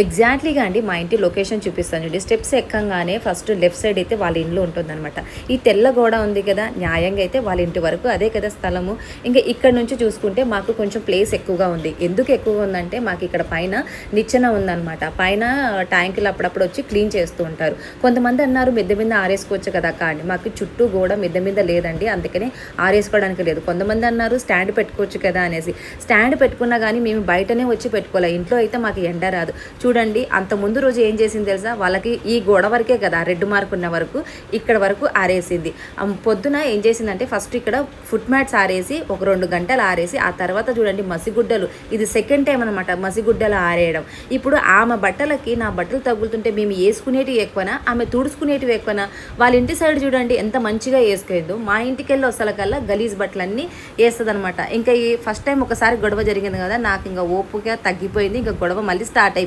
ఎగ్జాక్ట్లీగా అండి మా ఇంటి లొకేషన్ చూపిస్తాను చూడండి. స్టెప్స్ ఎక్కంగానే ఫస్ట్ లెఫ్ట్ సైడ్ అయితే వాళ్ళ ఇంట్లో ఉంటుందన్నమాట. ఈ తెల్ల గోడ ఉంది కదా న్యాయంగా అయితే వాళ్ళ ఇంటి వరకు అదే కదా స్థలము. ఇంకా ఇక్కడ నుంచి చూసుకుంటే మాకు కొంచెం ప్లేస్ ఎక్కువగా ఉంది. ఎందుకు ఎక్కువగా ఉందంటే మాకు ఇక్కడ పైన నిచ్చెన ఉందన్నమాట. పైన ట్యాంకులు అప్పుడప్పుడు వచ్చి క్లీన్ చేస్తూ ఉంటారు. కొంతమంది అన్నారు మిద్దె మీద ఆరేసుకోవచ్చు కదా అక్క అండి. మాకు చుట్టూ గోడ మిద్దె మీద లేదండి. అందుకనే ఆరేసుకోవడానికి లేదు. కొంతమంది అన్నారు స్టాండ్ పెట్టుకోవచ్చు కదా అనేసి. స్టాండ్ పెట్టుకున్నా కానీ మేము బయటనే వచ్చి పెట్టుకోవాలి? ఇంట్లో అయితే మాకు ఎండ రాదు. చూడండి అంత ముందు రోజు ఏం చేసింది తెలుసా? వాళ్ళకి ఈ గోడ వరకే కదా రెడ్ మార్క్ ఉన్న వరకు ఇక్కడ వరకు ఆరేసింది. పొద్దున ఏం చేసిందంటే ఫస్ట్ ఇక్కడ ఫుట్ మ్యాట్స్ ఆరేసి ఒక రెండు గంటలు ఆరేసి ఆ తర్వాత చూడండి మసిగుడ్డలు. ఇది సెకండ్ టైం అనమాట మసిగుడ్డలు ఆరేయడం. ఇప్పుడు ఆమె బట్టలకి నా బట్టలు తగులుతుంటే మేము వేసుకునేటివి ఎక్కువనా? ఆమె తుడుచుకునేటివి ఎక్కువనా? వాళ్ళ ఇంటి సైడ్ చూడండి ఎంత మంచిగా వేసుకోలేదు మా ఇంటికి వెళ్ళి వస్తలకల్లా గలీజ్ బట్టలన్నీ వేస్తుంది అనమాట ఇంకా ఈ ఫస్ట్ టైం ఒకసారి గొడవ జరిగింది కదా నాకు ఇంకా ఓపుగా తగ్గిపోయింది ఇంకా గొడవ మళ్ళీ స్టార్ట్ అయిపోయింది